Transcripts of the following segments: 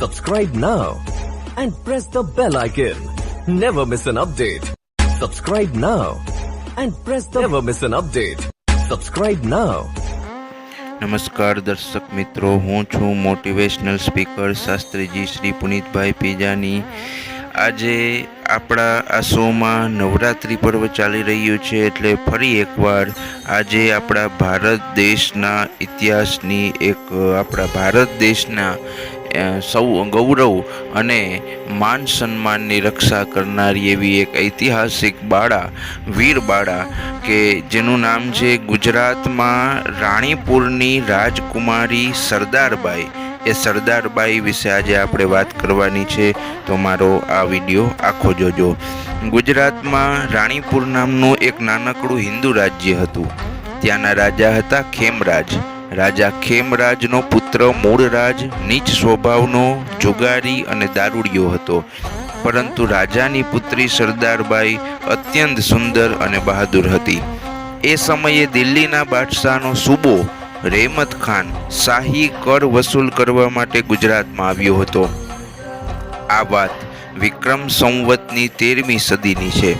Subscribe now and press the bell icon. Never miss an update. Subscribe now and press the never miss an update. Subscribe now. નમસ્કાર દર્શક મિત્રો હું છું motivational speaker શાસ્ત્રીજી શ્રી પુનિતભાઈ પીજાની આજે આપણા આ શોમાં નવરાત્રિ પર્વ ચાલી રહ્યું છે એટલે ફરી એકવાર આજે આપણા ભારત દેશના ઇતિહાસની એક આપણા ભારત દેશના સૌ ગૌરવ અને માન સન્માનની રક્ષા કરનારી એવી એક ઐતિહાસિક બાળા, વીર બાળા કે જેનું નામ છે ગુજરાતમાં રાણીપુરની રાજકુમારી સરદારબાઈ. એ સરદારબાઈ વિશે આજે આપણે વાત કરવાની છે. તો મારો આ વીડિયો આખો જોજો. ગુજરાતમાં રાણીપુર નામનું એક નાનકડું હિન્દુ રાજ્ય હતું. ત્યાંના રાજા હતા ખેમરાજ. રાજા ખેમરાજનો પુત્ર મૂળરાજ નીચ સ્વભાવનો, જુગારી અને દારૂડિયો હતો. પરંતુ રાજાની પુત્રી સરદારબાઈ અત્યંત સુંદર અને બહાદુર હતી. એ સમયે દિલ્હીના બાદશાહનો સૂબો રહેમત ખાન શાહી કર વસૂલ કરવા માટે ગુજરાતમાં આવ્યો હતો. આ વાત વિક્રમ સંવતની તેરમી સદીની છે.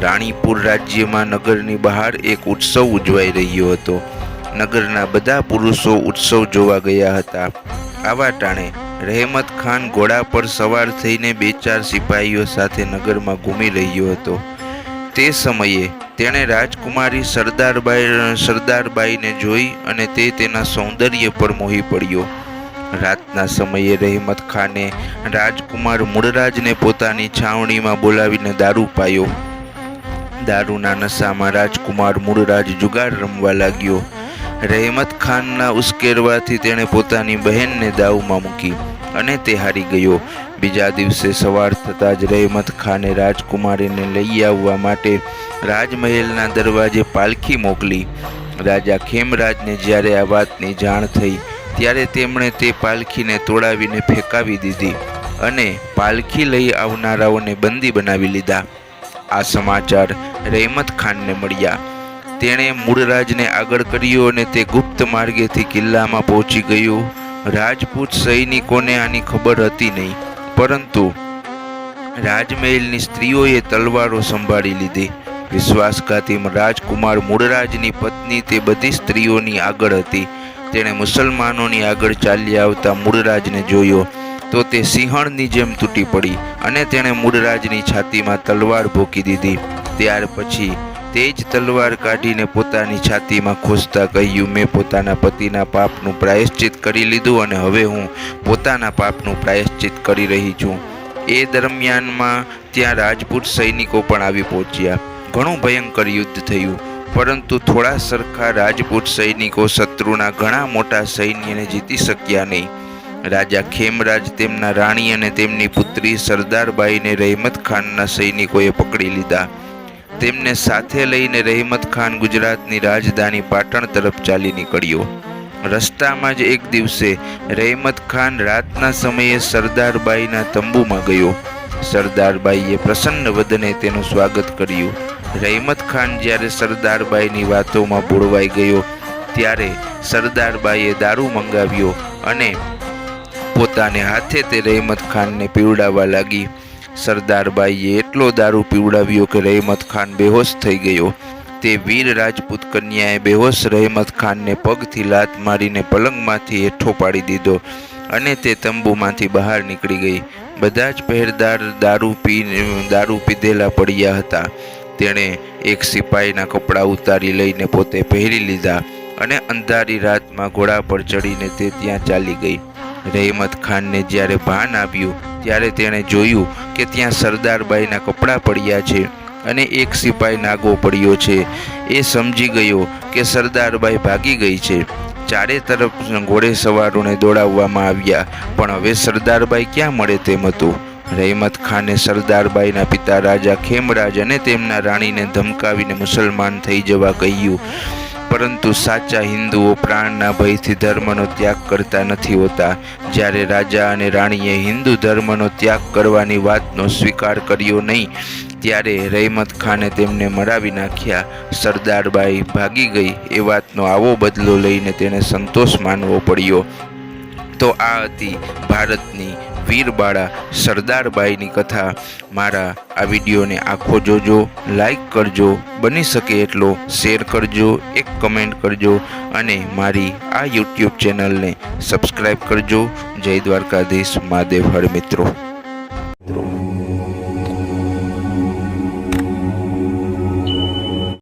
રાણીપુર રાજ્યમાં નગરની બહાર એક ઉત્સવ ઉજવાઈ રહ્યો હતો. નગરના બધા પુરુષો ઉત્સવ જોવા ગયા હતા. આવા ટાણે રહેમત ખાન ઘોડા પર સવાર થઈને બે ચાર સિપાહીઓ સાથે નગરમાં ઘૂમી રહ્યો હતો. તે સમયે તેણે રાજકુમારી સરદારબાઈ, સરદારબાઈને જોઈ અને તે તેના સૌંદર્ય પર મોહી પડ્યો. રાતના સમયે રહેમત ખાને રાજકુમાર મૂળરાજને પોતાની છાવણીમાં બોલાવીને દારૂ પાયો. દારૂના નશામાં રાજકુમાર મૂળરાજ જુગાર રમવા લાગ્યો. રહેમત ખાનના ઉશ્કેરવાથી તેણે પોતાની બહેનને દાવમાં મૂકી અને તે હારી ગયો. બીજા દિવસે સવાર થતાં જ રહેમત ખાને રાજકુમારીને લઈ આવવા માટે રાજમહેલના દરવાજે પાલખી મોકલી. રાજા ખેમરાજને જ્યારે આ વાતની જાણ થઈ, ત્યારે તેમણે તે પાલખીને તોડાવીને ફેંકાવી દીધી અને પાલખી લઈ આવનારાઓને બંદી બનાવી લીધા. આ સમાચાર રહેમત ખાનને મળ્યા. તેણે મૂળરાજને આગળ કર્યો અને તે ગુપ્ત માર્ગેથી કિલ્લામાં પહોંચી ગયો. રાજપૂત સૈનિકોને આની ખબર હતી નહીં, પરંતુ રાજમહેલની સ્ત્રીઓએ તલવારો સંભાળી લીધી. વિશ્વાસઘાતી રાજકુમાર મૂળરાજની પત્ની તે બધી સ્ત્રીઓની આગળ હતી. તેણે મુસલમાનોની આગળ ચાલી આવતા મૂળરાજને જોયો તો તે સિંહણની જેમ તૂટી પડી અને તેણે મૂળરાજની છાતીમાં તલવાર ભોકી દીધી. ત્યાર પછી તે જ તલવાર કાઢીને પોતાની છાતીમાં ખોસતા કહ્યું, મેં પોતાના પતિના પાપનું પ્રાયશ્ચિત કરી લીધું અને હવે હું પોતાના પાપનું પ્રાયશ્ચિત કરી રહી છું. એ દરમિયાનમાં ત્યાં રાજપૂત સૈનિકો પણ આવી પહોંચ્યા. ઘણું ભયંકર યુદ્ધ થયું, પરંતુ થોડા સરખા રાજપૂત સૈનિકો શત્રુના ઘણા મોટા સૈન્યને જીતી શક્યા નહીં. રાજા ખેમરાજ તેમના રાણી અને તેમની પુત્રી સરદારબાઈને રહેમત ખાનના સૈનિકોએ પકડી લીધા. તેમને સાથે લઈને રહેમત ખાન ગુજરાતની રાજધાની પાટણ તરફ ચાલી નીકળ્યો. રસ્તામાં જ એક દિવસે રહેમત ખાન રાતના સમયે સરદારબાઈના તંબુમાં ગયો. સરદારબાઈએ પ્રસન્ન વદને તેનું સ્વાગત કર્યું. રહેમત ખાન જ્યારે સરદારબાઈની વાતોમાં બોળવાઈ ગયો, ત્યારે સરદારબાઈએ દારૂ મંગાવ્યો અને પોતાને હાથે તે રહેમત ખાનને પીવડાવવા લાગી. સરદારબાઈએ એટલો દારૂ પીવડાવ્યો કે રહેમત ખાન બેહોશ થઈ ગયો. તે વીર રાજપૂત કન્યાએ બેહોશ રહેમત ખાનને પગથી લાત મારીને પલંગમાંથી હેઠો પાડી દીધો અને તે તંબુમાંથી બહાર નીકળી ગઈ. બધા જ પહેરદાર દારૂ પી, દારૂ પીધેલા પડ્યા હતા. તેણે એક સિપાહીના કપડાં ઉતારી લઈને પોતે પહેરી લીધા અને અંધારી રાતમાં ઘોડા પર ચડીને તે ત્યાં ચાલી ગઈ. રહેમત ખાનને જ્યારે ભાન આવ્યું, ત્યારે તેણે જોયું કે ત્યાં સરદારબાઈના કપડાં પડ્યા છે અને એક સિપાઈ નાગો પડ્યો છે. એ સમજી ગયો કે સરદારબાઈ ભાગી ગઈ છે. ચારે તરફ ઘોડે સવારોને દોડાવવામાં આવ્યા, પણ હવે સરદારબાઈ ક્યાં મળે તેમ હતું? રહેમત ખાને સરદારબાઈના પિતા રાજા ખેમરાજ અને તેમના રાણીને ધમકાવીને મુસલમાન થઈ જવા કહ્યું પરંતુ સાચા હિન્દુઓ પ્રાણના ભયથી ધર્મનો ત્યાગ કરતા નથી હોતા. જ્યારે રાજા અને રાણીએ હિન્દુ ધર્મનો ત્યાગ કરવાની વાતનો સ્વીકાર કર્યો નહીં, ત્યારે રહેમત ખાને તેમને મરાવી નાખ્યા. સરદારબાઈ ભાગી ગઈ, એ વાતનો આવો બદલો લઈને તેણે સંતોષ માનવો પડ્યો. તો આ હતી ભારતની વીરબાળા સરદારબાઈની કથા. મારા આ વિડીયોને આખો જોજો, લાઈક કરજો, બની શકે એટલો શેર કરજો, એક કમેન્ટ કરજો અને મારી આ યુટ્યુબ ચેનલને સબસ્ક્રાઈબ કરજો. જય દ્વારકાધીશ, મહાદેવ, હર મિત્રો.